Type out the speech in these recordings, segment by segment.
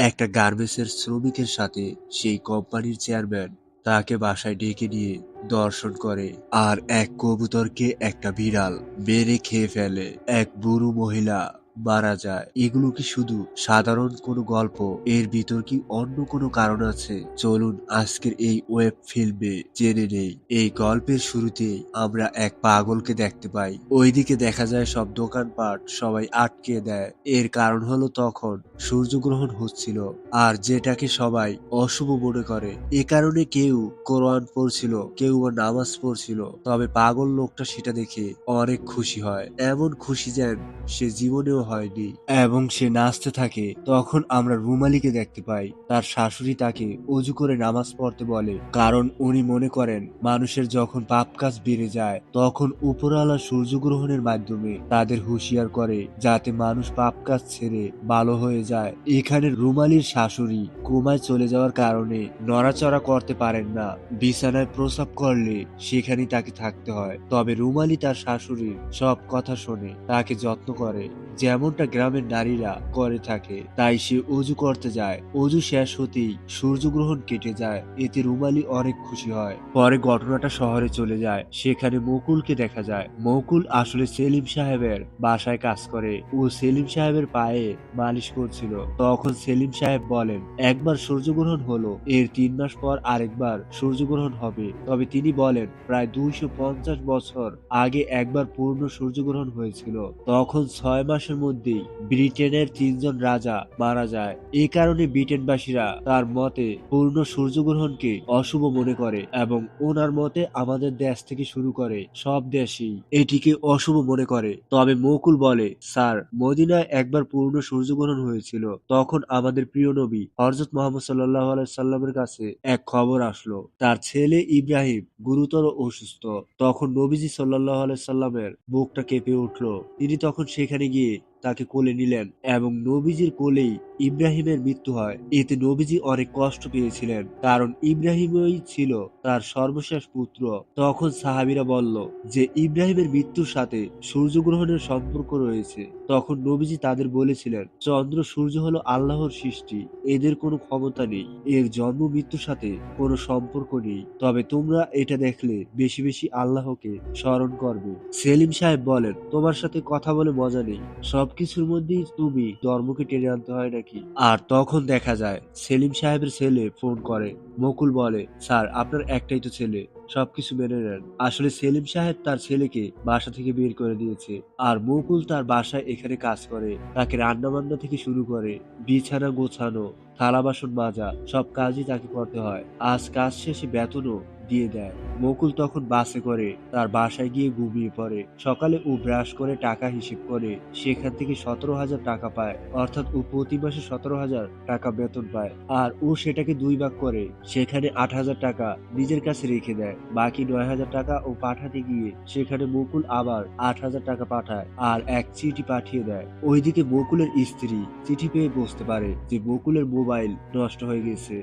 একটা গার্মেন্টসের শ্রমিকের সাথে সেই কোম্পানির চেয়ারম্যান তাকে বাসায় ডেকে নিয়ে দর্শন করে আর এক কবুতরকে একটা বিড়াল মেরে খেয়ে ফেলে। এক বুড়ো মহিলা মারা যায়। এগুলো কি শুধু সাধারণ কোনো গল্প? এর ভিতর কি অন্য কোনো কারণ আছে? চলুন আজকের এই ওয়েব ফিল্মে জেনে নেই। এই গল্পের শুরুতে আমরা এক পাগলকে দেখতে পাই। ওইদিকে দেখা যায় সব দোকানপাট সবাই আটকে দেয়। এর কারণ হলো তখন সূর্যগ্রহণ হচ্ছিল আর যেটাকে সবাই অশুভ মনে করে। এ কারণে কেউ কোরআন পড়ছিল, কেউ বা নামাজ পড়ছিল, তবে পাগল লোকটা সেটা দেখে অনেক খুশি হয়। এমন খুশি যেন সে জীবনেও হয়নি। এবং সে নাচতে থাকে, তখন আমরা রুমালিকে দেখতে পাই। তার শাশুড়ি তাকে অজু করে নামাজ পড়তে বলে, কারণ উনি মনে করেন, মানুষের যখন পাপ কাজ বেড়ে যায়, তখন উপরওয়ালা সূর্যগ্রহণের মাধ্যমে তাদের হুঁশিয়ার করে, যাতে মানুষ পাপ কাজ ছেড়ে ভালো হয়ে যায়। এখানে রুমালির শাশুড়ি কোমায় চলে যাওয়ার কারণে নড়াচড়া করতে পারেন না। বিছানায় প্রসাব করলে সেখানেই তাকে থাকতে হয়। তবে রুমালি তার শাশুড়ির সব কথা শোনে, তাকে যত্ন করে। যেমনটা গ্রামের নারীরা করে থাকে, তাই সে অজু করতে যায়। অজু শেষ হতেই সূর্যগ্রহণ কেটে যায়। এতে রুমালি অনেক খুশি হয়। পরে ঘটনাটা শহরে চলে যায়। সেখানে মকুলকে দেখা যায়। মকুল আসলে সেলিম সাহেবের বাসায় কাজ করে ও সেলিম সাহেবের পায়ে মালিশ করছিল। তখন সেলিম সাহেব বলেন, একবার সূর্যগ্রহণ হলো, এর তিন মাস পর আরেকবার সূর্যগ্রহণ হবে। তবে তিনি বলেন, প্রায় দুইশো পঞ্চাশ বছর আগে একবার পূর্ণ সূর্যগ্রহণ হয়েছিল। তখন ছয় মাসের মধ্যেই ব্রিটেনের তিনজন রাজা মারা যায়। এই কারণে ব্রিটেনবাসীরা তার মতে পূর্ণ সূর্যগ্রহণকে অশুভ মনে করে এবং ওনার মতে আমাদের দেশ থেকে শুরু করে সব দেশই এটিকে অশুভ মনে করে। তবে মকুল বলে, স্যার, মদিনায় একবার পূর্ণ সূর্যগ্রহণ হয়েছিল। তখন আমাদের প্রিয় নবী হরজত মোহাম্মদ সাল্লাহ সাল্লামের কাছে এক খবর আসলো। তার ছেলে ইব্রাহিম গুরুতর অসুস্থ। তখন নবীজি সাল্লাহ সাল্লামের বুকটা কেঁপে উঠল। তিনি তখন সেখানে গিয়ে তাকে কোলে নিলেন এবং নবীজির কোলেই ইব্রাহিমের মৃত্যু হয়। এতে নবীজি অনেক কষ্ট পেয়েছিলেন, কারণ ইব্রাহিমই ছিল তার সর্বশেষ পুত্র। তখন সাহাবিরা বলল যে, ইব্রাহিমের মৃত্যুর সাথে সূর্যগ্রহণের সম্পর্ক রয়েছে। তখন নবীজি তাদের বলেছিলেন, চন্দ্র সূর্য হলো আল্লাহর সৃষ্টি, এদের কোনো ক্ষমতা নেই, এর জন্ম মৃত্যুর সাথে কোনো সম্পর্ক নেই। তবে তোমরা এটা দেখলে বেশি বেশি আল্লাহকে স্মরণ করবে। সেলিম সাহেব বলেন, তোমার সাথে কথা বলে মজা নেই, সবকিছুর মধ্যেই তুমি ধর্মকে টেনে আনতে হয় নাকি? আর তখন দেখা যায়, সেলিম সাহেবের ছেলে ফোন করে, মকুল বলে, স্যার, আপনার একটাই তো ছেলে, সবকিছু মেনে নেন। আসলে সেলিম সাহেব তার ছেলেকে বাসা থেকে বের করে দিয়েছে, আর মকুল তার বাসায় এখানে কাজ করে, তাকে রান্না বান্না থেকে শুরু করে, বিছানা গোছানো, থালা বাসন মাজা, সব কাজই তাকে করতে হয়। আজ কাজ শেষে বেতনও দিয়ে দেয়। মকুল তখন বাসে করে, তার বাসায় গিয়ে ঘুমিয়ে পড়ে। সকালে ও ব্রাশ করে টাকা হিসেব করে, সেখান থেকে সতেরো হাজার টাকা পায়। অর্থাৎ ও প্রতি মাসে সতেরো হাজার টাকা বেতন পায়। আর ও সেটাকে দুই ভাগ করে, সেখানে আট হাজার টাকা নিজের কাছে রেখে দেয়। বাকি নয় হাজার টাকা ও পাঠাতে গিয়ে, সেখানে মুকুল আবার আট হাজার টাকা পাঠায় আর এক চিঠি পাঠিয়ে দেয়। ওইদিকে মুকুলের স্ত্রী চিঠি পেয়ে বুঝতে পারে যে মুকুলের মোবাইল নষ্ট হয়ে গেছে।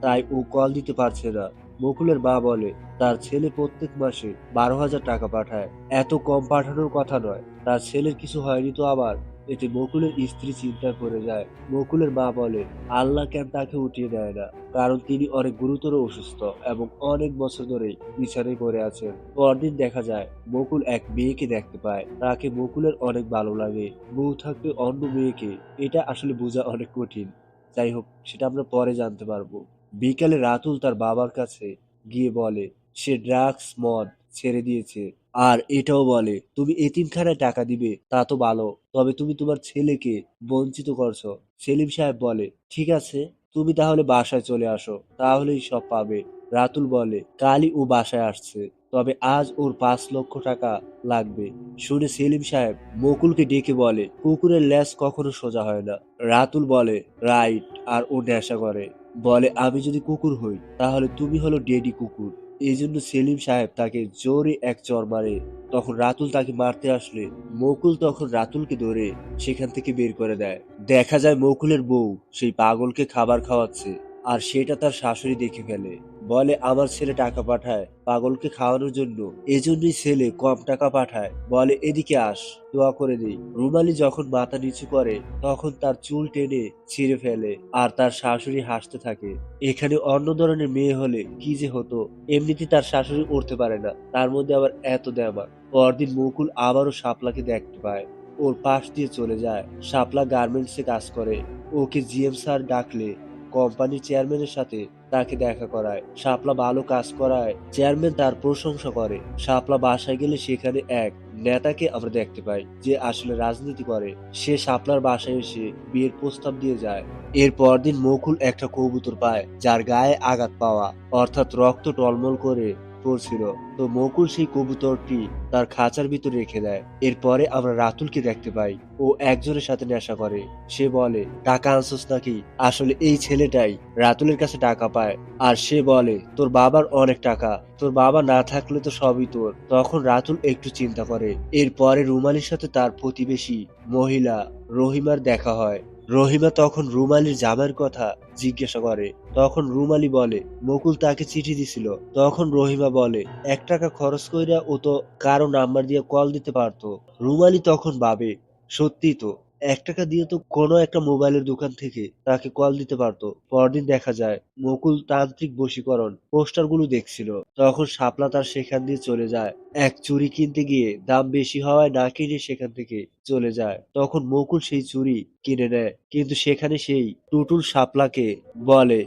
তাই ও কল দিতে পারছে না। বকুলের মা বলে, তার ছেলে প্রত্যেক মাসে বারো হাজার টাকা পাঠায়। এত কম পাঠানোর কথা নয়। তার ছেলের কিছু হয়নি তো আবার। এতে বকুলের স্ত্রী চিন্তা করে যায়। বকুলের মা বলে, আল্লাহ কেন তাকে উঠিয়ে দেয় না? কারণ তিনি অনেক গুরুতর অসুস্থ এবং অনেক বছর ধরে বিছানায় পড়ে আছেন। পরদিন দেখা যায় বকুল এক মেয়েকে দেখতে পায়। তাকে বকুলের অনেক ভালো লাগে। বউ থাকতে অন্য মেয়েকে। এটা আসলে বোঝা অনেক কঠিন। যাই হোক, সেটা আমরা পরে জানতে পারব। বিকালে রাতুল তার বাবার কাছে গিয়ে বলে, সে ড্রাগস মদ ছেড়ে দিয়েছে। আর এটাও বলে, তুমি এতিমখানায় টাকা দিবে, তা তো ভালো। তবে তুমি তোমার ছেলেকে বঞ্চিত করছ। সেলিম সাহেব বলে, ঠিক আছে, তুমি তাহলে বাসায় চলে আসো, তাহলেই সব পাবে। রাতুল বলে, কালই ও বাসায় আসছে, তবে আজ ওর পাঁচ লক্ষ টাকা লাগবে। শুনে সেলিম সাহেব বকুলকে ডেকে বলে, কুকুরের ল্যাস কখনো সোজা হয় না। রাতুল বলে, রাইট, আর ও নেশা করে। বলে, আমি যদি কুকুর হই, তাহলে তুমি হলো ডেডি কুকুর। এই জন্য সেলিম সাহেব তাকে জোরে এক চর মারে। তখন রাতুল তাকে মারতে আসলে। মকুল তখন রাতুলকে ধরে সেখান থেকে বের করে দেয়। দেখা যায় মকুলের বউ সেই পাগলকে খাবার খাওয়াচ্ছে, আর সেটা তার শাশুড়ি দেখে ফেলে। বলে, আমার ছেলে টাকা পাঠায় পাগলকে খাওয়ানোর জন্য। এজন্যই ছেলে কম টাকা পাঠায়। বলে, এদিকে আস, দোয়া করে দিই রুমালি যখন মাথা নিচু করে, তখন তার চুল টেনে ছিঁড়ে ফেলে আর তার শাশুড়ি হাসতে থাকে। এখানে অন্য ধরনের মেয়ে হলে কি যে হতো এমনিতে তার শাশুড়ি উঠতে পারে না। তার মধ্যে আবার এত দেমা পরদিন মুকুল আবারও শাপলাকে দেখতে পায়। ওর পাশ দিয়ে চলে যায়। শাপলা গার্মেন্টসে কাজ করে। ওকে জিএম স্যার ডাকলে কোম্পানির চেয়ারম্যানের সাথে তাকে দেখা করায়। শাপলা ভালো কাজ করায়। চেয়ারম্যান তার প্রশংসা করে। শাপলা বাসায় গেলে সেখানে এক নেতাকে আমরা দেখতে পাই, যে আসলে রাজনীতি করে। সে শাপলার বাসায় এসে বিয়ের প্রস্তাব দিয়ে যায়। এর পরদিন মকুল একটা কবুতর পায়, যার গায়ে আঘাত পাওয়া। অর্থাৎ রক্ত টলমল করে পড়ছিল তো মকুল সেই কবুতরটি তার খাঁচার ভিতরে রেখে দেয়। এরপরে আমরা রাতুলকে দেখতে পাই। ও একজনের সাথে নেশা করে। সে বলে, টাকা আনছস নাকি? আসলে এই ছেলেটাই রাতুলের কাছে টাকা পায়। আর সে বলে, তোর বাবার অনেক টাকা। তোর বাবা না থাকলে তো সবই তোর। তখন রাতুল একটু চিন্তা করে। এরপরে রুমালির সাথে তার প্রতিবেশী মহিলা রহিমার দেখা হয়। রহিমা তখন রুমালির জামার কথা জিজ্ঞাসা করে। তখন রুমালি বলে, মকুল তাকে চিঠি দিছিল। তখন রহিমা বলে, এক টাকা খরচ কইরা ও তো কারও নাম্বার দিয়ে কল দিতে পারতো। রুমালি তখন ভাবে সত্যি তো। এক টাকা দিয়ে তো কোনো একটা মোবাইলের দোকান থেকে তাকে কল দিতে পারতো। পরদিন দেখা যায়, মকুল তান্ত্রিক বশীকরণ পোস্টারগুলো দেখছিল। তখন শাপলা তার সেখান দিয়ে চলে যায়। এক চুরি কিনতে গিয়ে দাম বেশি হওয়ায় না কিনে সেখান থেকে চলে যায়। তখন মকুল সেই চুরি কিনে নেয়, কিন্তু সেখানে সেই টুটুল শাপলাকে বলে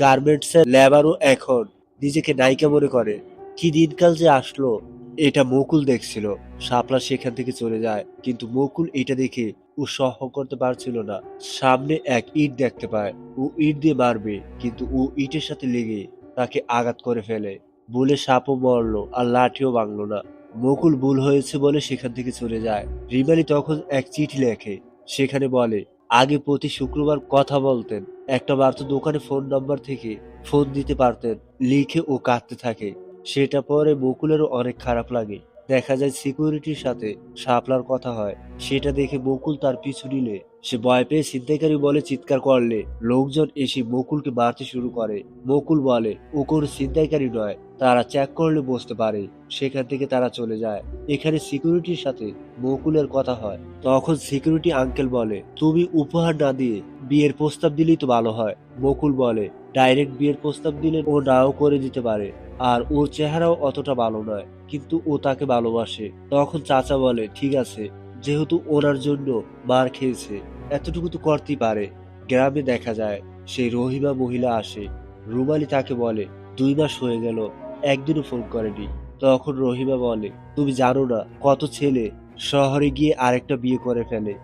গার্মেন্টসের লেবারও এখন নিজেকে নায়িকা মনে করে। কি দিনকাল যে আসলো এটা মকুল দেখছিল। শাপলা সেখান থেকে চলে যায়, কিন্তু মকুল এটা দেখে ও সহ করতে পারছিল না। সামনে এক ইট দেখতে পায়। ও ইট দিয়ে মারবে, কিন্তু ও ইটের সাথে লেগে তাকে আঘাত করে ফেলে। বলে সাপও মরলো আর লাঠিও ভাঙলো না। মকুল ভুল হয়েছে বলে সেখান থেকে চলে যায়। রিমালি তখন এক চিঠি লেখে। সেখানে বলে, আগে প্রতি শুক্রবার কথা বলতেন। একটা বার তো দোকানে ফোন নাম্বার থেকে ফোন দিতে পারতেন। লিখে ও কাঁদতে থাকে। সেটা পরে বকুলেরও অনেক খারাপ লাগে। দেখা যায় সিকিউরিটির সাথে শাপলার কথা হয়। সেটা দেখে বকুল তার পিছু নিলে। সে ভয় পেয়ে ছিনতাইকারী বলে, চিৎকার করলে। লোকজন এসে বকুলকে মারতে শুরু করে। বকুল বলে, ও কোনো ছিনতাইকারী নয়। তারা চেক করলে বুঝতে পারে। সেখান থেকে তারা চলে যায়। এখানে সিকিউরিটির সাথে বকুলের কথা হয়। তখন সিকিউরিটি আঙ্কেল বলে, তুমি উপহার না দিয়ে বিয়ের প্রস্তাব দিলেই তো ভালো হয়। বকুল বলে, ডাইরেক্ট বিয়ের প্রস্তাব দিলে ও নাও করে দিতে পারে। আর ওর চেহারাও অতটা ভালো নয়, কিন্তু ও তাকে ভালোবাসে। তখন চাচা বলে, ঠিক আছে, যেহেতু ওনার জন্য মার খেয়েছে, এতটুকু তো করতেই পারে। গ্রামে দেখা যায়, সেই রহিমা মহিলা আসে। রুমালি তাকে বলে, দুই মাস হয়ে গেল, একদিনও ফোন করেনি। তখন রহিমা বলে, তুমি জানো না, কত ছেলে শহরে গিয়ে আরেকটা বিয়ে করে ফেলে।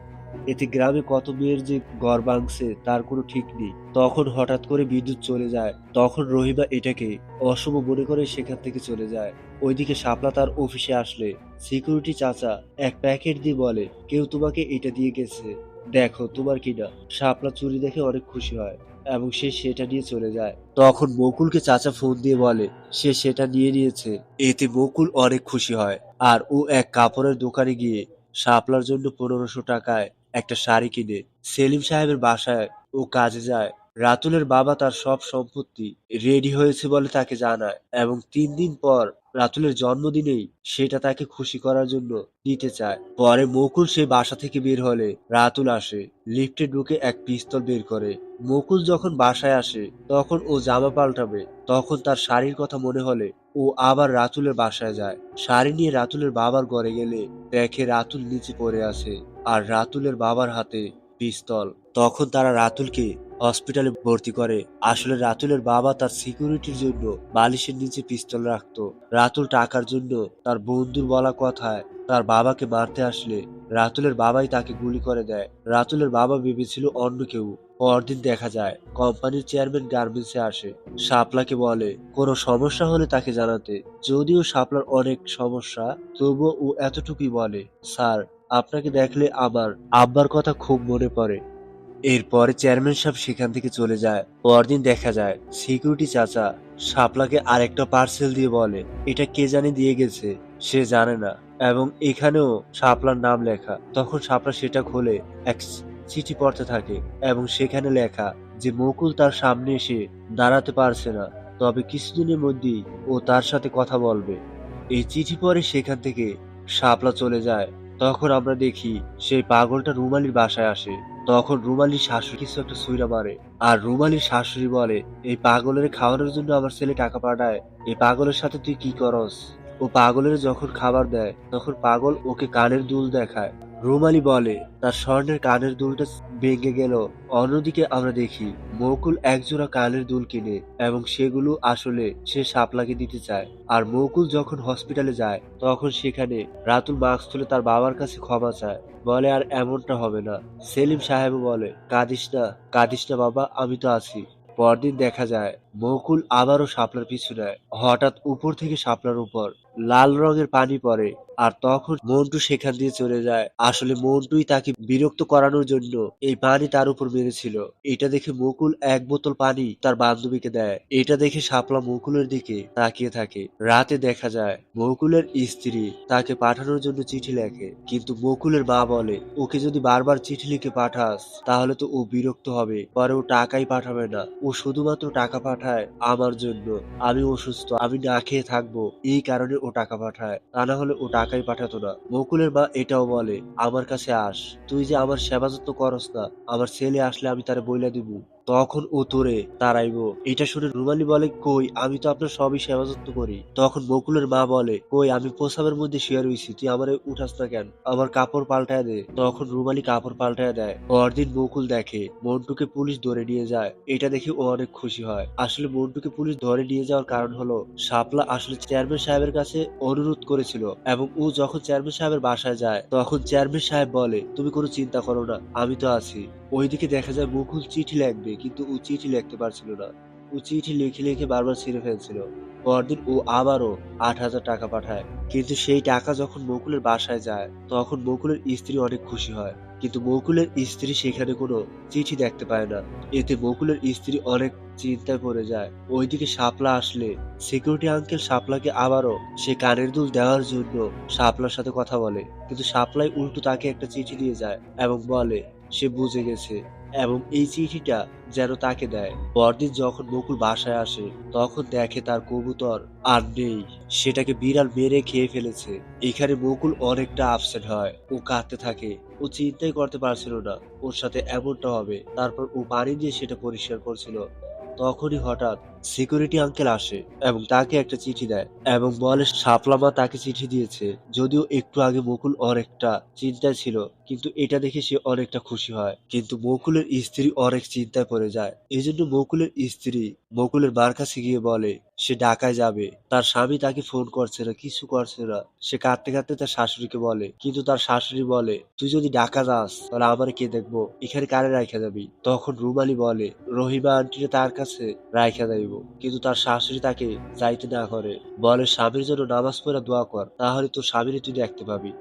এতে গ্রামে কত মেয়ের যে ঘর ভাঙছে, তার কোনো ঠিক নেই। তখন হঠাৎ করে বিদ্যুৎ চলে যায়। তখন রহিমা এটাকে অশুভ মনে করে সেখান থেকে চলে যায়। ওইদিকে শাপলা তার অফিসে আসলে। সিকিউরিটি চাচা, এক প্যাকেট দিয়ে বলে, কেউ তোমাকে এটা দিয়ে গেছে। দেখো, তোমার কিনা শাপলা চুরি দেখে অনেক খুশি হয় এবং সে সেটা নিয়ে চলে যায়। তখন বকুলকে চাচা ফোন দিয়ে বলে, সে সেটা নিয়ে নিয়েছে। এতে বকুল অনেক খুশি হয়। আর ও এক কাপড়ের দোকানে গিয়ে শাপলার জন্য পনেরোশো টাকায় একটা শাড়ি কিনে সেলিম সাহেবের বাসায় ও কাজে যায়। রাতুলের বাবা তার সব সম্পত্তি রেডি হয়েছে বলে তাকে জানায় এবং তিন দিন পর রাতুলের জন্মদিনেই সেটা তাকে খুশি করার জন্য দিতে চায়। পরে মকুল সে বাসা থেকে বের হলে রাতুল আসে লিফটে ঢুকে এক পিস্তল বের করে। মকুল যখন বাসায় আসে, তখন ও জামা পাল্টাবে, তখন তার শাড়ির কথা মনে হলে ও আবার রাতুলের বাসায় যায়। শাড়ি নিয়ে রাতুলের বাবার ঘরে গেলে দেখে রাতুল নিচে পড়ে আছে। আর রাতুলের বাবার হাতে পিস্তল। তখন তারা রাতুলকে হসপিটালে ভর্তি করে। আসলে রাতুলের বাবা তার সিকিউরিটির জন্য বালিশের নিচে পিস্তল রাখতো। রাতুল টাকার জন্য তার বন্ধুর বলা কথায় তার বাবাকে মারতে আসলে রাতুলের বাবাই তাকে গুলি করে দেয়। রাতুলের বাবা ভেবেছিল অন্য কেউ। পরদিন দেখা যায়, কোম্পানির চেয়ারম্যান গার্মেন্টসে আসে। শাপলাকে বলে, কোনো সমস্যা হলে তাকে জানাতে। যদিও শাপলার অনেক সমস্যা, তবুও ও এতটুকুই বলে, স্যার আপনাকে দেখলে আমার আব্বার কথা খুব মনে পড়ে। এরপরে চেয়ারম্যান সাহেব সেখান থেকে চলে যায়। পরদিন দেখা যায় সিকিউরিটি চাচা শাপলাকে আরেকটা পার্সেল দিয়ে বলে, এটা কে জানি দিয়ে গেছে, সে জানে না। এবং এখানেও শাপলার নাম লেখা। তখন শাপলা সেটা খোলে এক চিঠি পড়তে থাকে এবং সেখানে লেখা যে মুকুল তার সামনে এসে দাঁড়াতে পারছে না, তবে কিছুদিনের মধ্যেই ও তার সাথে কথা বলবে। এই চিঠি পরে সেখান থেকে শাপলা চলে যায়। তখন আমরা দেখি সেই পাগলটা রুমালির বাসায় আসে। তখন রুমালির শাশুড়ি কিছু একটা সুইরা মারে। আর রুমালির শাশুড়ি বলে, এই পাগলের খাওয়ানোর জন্য আমার ছেলে টাকা পাঠায়। এই পাগলের সাথে তুই কি করস? ও পাগলের যখন খাবার দেয়, তখন পাগল ওকে কানের দুল দেখায়। রুমালি বলে, তার স্বর্ণের কানের দুলটা ভেঙে গেল। অন্যদিকে আমরা দেখি, মকুল একজোড়া কানের দুল কিনে এবং সেগুলো আসলে সে শাপলাকে দিতে চায়। আর মকুল যখন হসপিটালে যায়, তখন সেখানে রাতুল মাস্ক তুলে তার বাবার কাছে ক্ষমা চায়। বলে, আর এমনটা হবে না। সেলিম সাহেব বলে, কাঁদিস না কাঁদিস না বাবা, আমি তো আছি। পরদিন দেখা যায়, মকুল আবারও শাপলার পিছু নেয়। হঠাৎ উপর থেকে শাপলার উপর লাল রঙের পানি পড়ে, আর তখন মন্টু সেখান দিয়ে চলে যায়। আসলে মন্টুই তাকে বিরক্ত করানোর জন্য এই পানি তার উপর মেরেছিল। এটা দেখে মুকুল এক বোতল পানি তার বান্ধবীকে দেয়। এটা দেখে শাপলা মুকুলের দিকে তাকিয়ে থাকে। রাতে দেখা যায়, মুকুলের স্ত্রী তাকে পাঠানোর জন্য চিঠি লেখে, কিন্তু মুকুলের মা বলে, ওকে যদি বারবার চিঠি লিখে পাঠাস, তাহলে তো ও বিরক্ত হবে। পরে ও টাকাই পাঠাবে না। ও শুধুমাত্র টাকা পাঠায় আমার জন্য। আমি অসুস্থ, আমি না খেয়ে থাকব। এই কারণে ও টাকা পাঠায়। তা না হলে ও টাকাই পাঠাতো না। বকুলের মা এটাও বলে, আমার কাছে আস। তুই যে আমার সেবা যত্ন করস না, আমার ছেলে আসলে আমি তারে বইলা দিব। তখন ও তোরে তারাইব এটা শুনে রুমালি বলে, কই, আমি তো আপনার সবই সেবা যত্ন করি। তখন বকুলের মা বলে, কই, আমি প্রসাবের মধ্যে শুয়ে রইছি তুই আমারে উঠাস না কেন? আমার কাপড় পাল্টায় দে। তখন রুমালি কাপড় পাল্টায় দেয়। পরদিন বকুল দেখে মন্টুকে পুলিশ ধরে নিয়ে যায়। এটা দেখে ও অনেক খুশি হয়। আসলে মন্টুকে পুলিশ ধরে নিয়ে যাওয়ার কারণ হলো, শাপলা আসলে চেয়ারম্যান সাহেবের কাছে অনুরোধ করেছিল এবং ও যখন চেয়ারম্যান সাহেবের বাসায় যায়, তখন চেয়ারম্যান সাহেব বলে, তুমি কোনো চিন্তা করো না, আমি তো আছি। ওইদিকে দেখা যায় মুকুল চিঠি লিখবে। কিন্তু ও চিঠি লিখতে পারছিল না। ও চিঠি লিখে লিখে বারবার ছিঁড়ে ফেলছিল। পরদিন ও আবারও আট হাজার টাকা পাঠায়। কিন্তু সেই টাকা যখন মুকুলের বাসায় যায়, তখন মুকুলের স্ত্রী অনেক খুশি হয়। কিন্তু মুকুলের স্ত্রী সেখানে কোনো চিঠি দেখতে পায় না। এতে মুকুলের স্ত্রী অনেক চিন্তায় পড়ে যায়। ওইদিকে শাপলা আসলে সিকিউরিটি আঙ্কেল শাপলাকে আবারও সে কানের দুল দেওয়ার জন্য শাপলার সাথে কথা বলে। কিন্তু শাপলাই উল্টো তাকে একটা চিঠি দিয়ে যায় এবং বলে, সে বুঝে গেছে। এবং এই চিঠিটা যেন তাকে দেয়। পরদিন যখন মুকুল বাসায় আসে, তখন দেখে তার কবুতর আর নেই। সেটাকে বিড়াল মেরে খেয়ে ফেলেছে। এখানে মুকুল অনেকটা আপসেট হয়। ও কাঁদতে থাকে। ও চিন্তাই করতে পারছিল না। ওর সাথে এমনটা হবে। তারপর ও পানি দিয়ে সেটা পরিষ্কার করছিল। তখনই হঠাৎ সিকিউরিটি আঙ্কেল আসে এবং তাকে একটা চিঠি দেয় এবং বলে সাপলামা তাকে চিঠি দিয়েছে। যদিও একটু আগে মুকুল অনেকটা চিন্তায় ছিল। কিন্তু এটা দেখে সে অনেকটা খুশি হয়। কিন্তু মুকুলের স্ত্রী অনেক চিন্তায় পড়ে যায়। এই জন্য মুকুলের স্ত্রী মুকুলের মার কাছে গিয়ে বলে, সে ঢাকায় যাবে। তার স্বামী তাকে ফোন করছে না, কিছু করছে না। সে কাঁদতে কাঁদতে তার শাশুড়িকে বলে, কিন্তু তার শাশুড়ি বলে, তুই যদি ঢাকা যাস, তাহলে আমার কে দেখব? এখানে কারে রাখা যাবি? তখন রুমালি বলে, রহিমা আন্টিরে তার কাছে রাখা যাইব। কিন্তু তার শাশুড়ি তাকে যাইতে না করে। বলে, স্বামীর জন্য নামাজ পড়া দোয়া কর, তাহলে তোর স্বামীরে তুই দেখতে পাবি।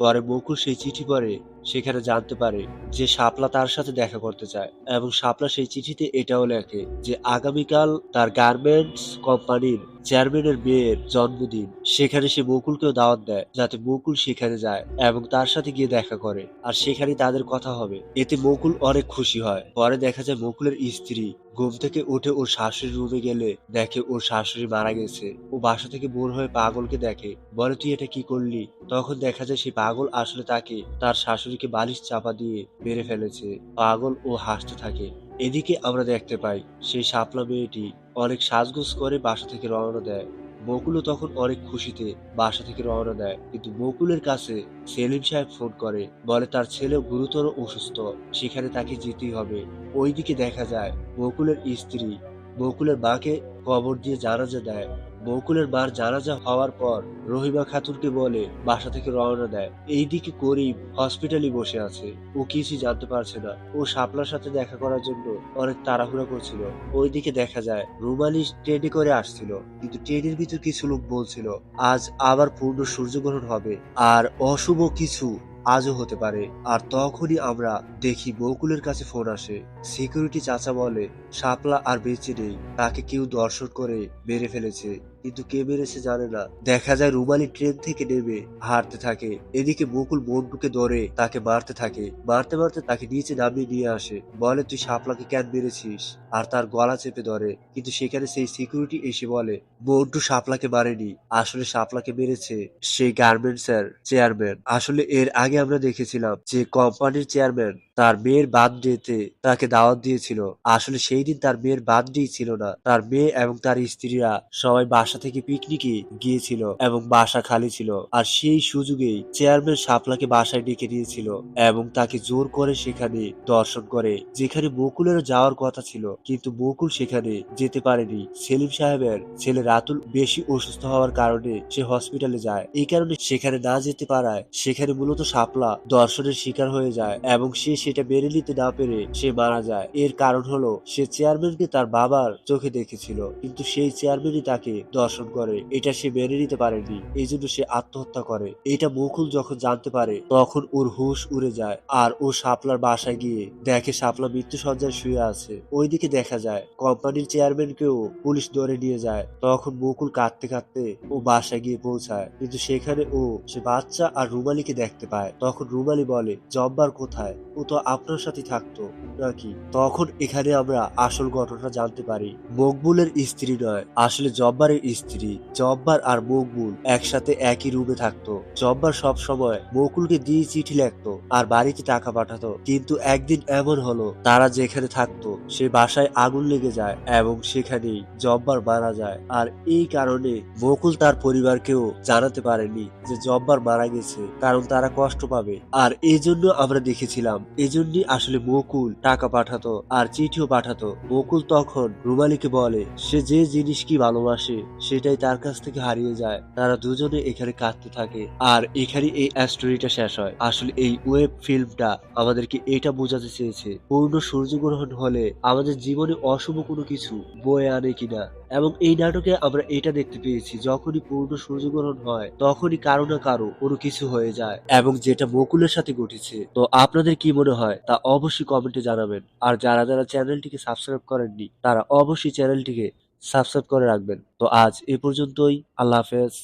পরে বকুল সেই চিঠি পড়ে সেখানে জানতে পারে যে শাপলা তার সাথে দেখা করতে চায় এবং শাপলা সেই চিঠিতে এটাও লেখে যে আগামীকাল তার গার্মেন্টস কোম্পানির চেয়ারম্যানের মেয়ের জন্মদিন। সেখানে সে মুকুলকেও দাওয়াত দেয় যাতে মুকুল সেখানে যায় এবং তার সাথে গিয়ে দেখা করে। আর সেখানে তাদের কথা হবে। এতে মুকুল অনেক খুশি হয়। পরে দেখা যায় মুকুলের স্ত্রী ঘুম থেকে উঠে ওর শাশুড়ির রুমে গেলে দেখে ওর শাশুড়ি মারা গেছে। ও বাসা থেকে বোর হয়ে পাগলকে দেখে। বলে, তুই এটা কি করলি? তখন দেখা যায় সেই পাগল আসলে তাকে তার শাশুড়িকে বালিশ চাপা দিয়ে মেরে ফেলেছে। পাগল ও হাসতে থাকে। এদিকে আমরা দেখতে পাই, সেই শাপলা মেয়েটি অনেক সাজগোজ করে বাসা থেকে রওনা দেয়। বকুলও তখন অনেক খুশিতে বাসা থেকে রওনা দেয়। কিন্তু বকুলের কাছে সেলিম সাহেব ফোন করে, বলে তার ছেলে গুরুতর অসুস্থ, সেখানে তাকে যেতেই হবে। ওইদিকে দেখা যায়, বকুলের স্ত্রী বকুলের মাকে কবর দিয়ে জানাজা দেয়। বকুলের মার জানাজা হওয়ার পর রহিমা খাতুনকে বলে, বাসা থেকে রওনা দেয়। এইদিকে করিম হসপিটালে বসে আছে। ও কিছুই জানতে পারছে না। ও শাপলার সাথে দেখা করার জন্য অনেক তাড়াহুড়া করছিল। ওইদিকে দেখা যায়, রুমালি ট্রেনে করে আসছিল। কিন্তু ট্রেনের ভিতর কিছু লোক বলছিল, আজ আবার পূর্ণ সূর্যগ্রহণ হবে। আর অশুভ কিছু আজও হতে পারে। আর তখনই আমরা দেখি বকুলের কাছে ফোন আসে। সিকিউরিটি চাচা বলে, শাপলা আর বেঁচে নেই। তাকে কেউ দর্শন করে মেরে ফেলেছে। কিন্তু কে মেরেছে জানে না। দেখা যায় রুমালি ট্রেন থেকে নেমে হারতে থাকে। এদিকে মুকুল মন্টুকে ধরে, তাকে মারতে থাকে। মারতে মারতে তাকে নিচে নামিয়ে নিয়ে আসে। বলে, তুই শাপলাকে কেন মেরেছিস? আর তার গলা চেপে ধরে। কিন্তু সেখানে সেই সিকিউরিটি এসে বলে, মন্টু শাপলাকে মারেনি। আসলে শাপলাকে মেরেছে সেই গার্মেন্টস এর চেয়ারম্যান আসলে এর আগে আমরা দেখেছিলাম যে কোম্পানির চেয়ারম্যান তার মেয়ের বার্থডেতে তাকে দাওয়াত দিয়েছিল। আসলে সেই দিন তার মেয়ের বার্থডে ছিল না। তার মেয়ে এবং তার স্ত্রীরা সবাই বাসা থেকে পিকনিকে গিয়েছিল এবং বাসা খালি ছিল। আর সেই সুযোগেই চেয়ারম্যান শাপলাকে বাসায় ডেকে নিয়েছিল এবং তাকে জোর করে সেখানে দর্শন করে, যেখানে বকুলেরও যাওয়ার কথা ছিল। কিন্তু বকুল সেখানে যেতে পারেনি। সেলিম সাহেবের ছেলে রাতুল বেশি অসুস্থ হওয়ার কারণে সে হসপিটালে যায়। এই কারণে সেখানে না যেতে পারায় সেখানে মূলত শাপলা দর্শনের শিকার হয়ে যায় এবং সে সেটা মেনে নিতে না পেরে সে মারা যায়। এর কারণ হলো, সে চেয়ারম্যানকে তার বাবার চোখে দেখেছিল, কিন্তু সেই চেয়ারম্যানই তাকে দর্শন করে। এটা সে মেনে নিতে পারেনি, এই জন্য সে আত্মহত্যা করে। এটা মুকুল যখন জানতে পারে, তখন ওর হুশ উড়ে যায়, আর ও শাপলার বাসায় গিয়ে দেখে শাপলা মৃত্যু সজ্জায় শুয়ে আছে। ওইদিকে দেখা যায়, কোম্পানির চেয়ারম্যানকেও পুলিশ ধরে নিয়ে যায়। তখন মুকুল কাঁদতে কাঁদতে ও বাসায় গিয়ে পৌঁছায়, কিন্তু সেখানে ও সে বাচ্চা আর রুমালিকে দেখতে পায়। তখন রুমালি বলে, জব্বার কোথায়? ও তো আপনার সাথে থাকতো নাকি? তখন এখানে আমরা আসল ঘটনা জানতে পারি। মকবুলের স্ত্রী নয়, আসলে জব্বারের স্ত্রী। জব্বার আর মকবুল একসাথে একই রুমে থাকতো। জব্বার সব সময় মকুলকে দিয়ে চিঠি লিখতো আর বাড়িতে টাকা পাঠাতো। কিন্তু একদিন এমন হলো, তারা যেখানে থাকতো, সে বাসায় আগুন লেগে যায় এবং সেখানেই জব্বার মারা যায়। আর এই কারণে মকুল তার পরিবারকেও জানাতে পারেনি যে জব্বার মারা গেছে, কারণ তারা কষ্ট পাবে। আর এই জন্য আমরা দেখেছিলাম এজন্যই আসলে বকুল টাকা পাঠাতো আর চিঠিও পাঠাতো। বকুল তখন রুমালিকে বলে, সে যে জিনিস কি ভালোবাসে, সেটাই তার কাছ থেকে হারিয়ে যায়। তারা দুজনে এখানে কাঁদতে থাকে। আর এখানে এই স্টোরিটা শেষ হয়। আসলে এই ওয়েব ফিল্মটা আমাদেরকে এটা বোঝাতে চেয়েছে, পূর্ণ সূর্যগ্রহণ হলে আমাদের জীবনে অশুভ কোনো কিছু বয়ে আনে কিনা। এবং এই নাটকে আমরা এটা দেখতে পেয়েছি, যখনই পূর্ণ সূর্যগ্রহণ হয়, তখনই কারও না কারও কোনো কিছু হয়ে যায়। এবং যেটা বকুলের সাথে ঘটেছে, তো আপনাদের কি মনে হয় তা অবশ্যই কমেন্টে জানাবেন। আর যারা যারা চ্যানেলটিকে সাবস্ক্রাইব করেননি, তারা অবশ্যই চ্যানেলটিকে সাবস্ক্রাইব করে রাখবেন। তো আজ এ পর্যন্তই, আল্লাহ হাফেজ।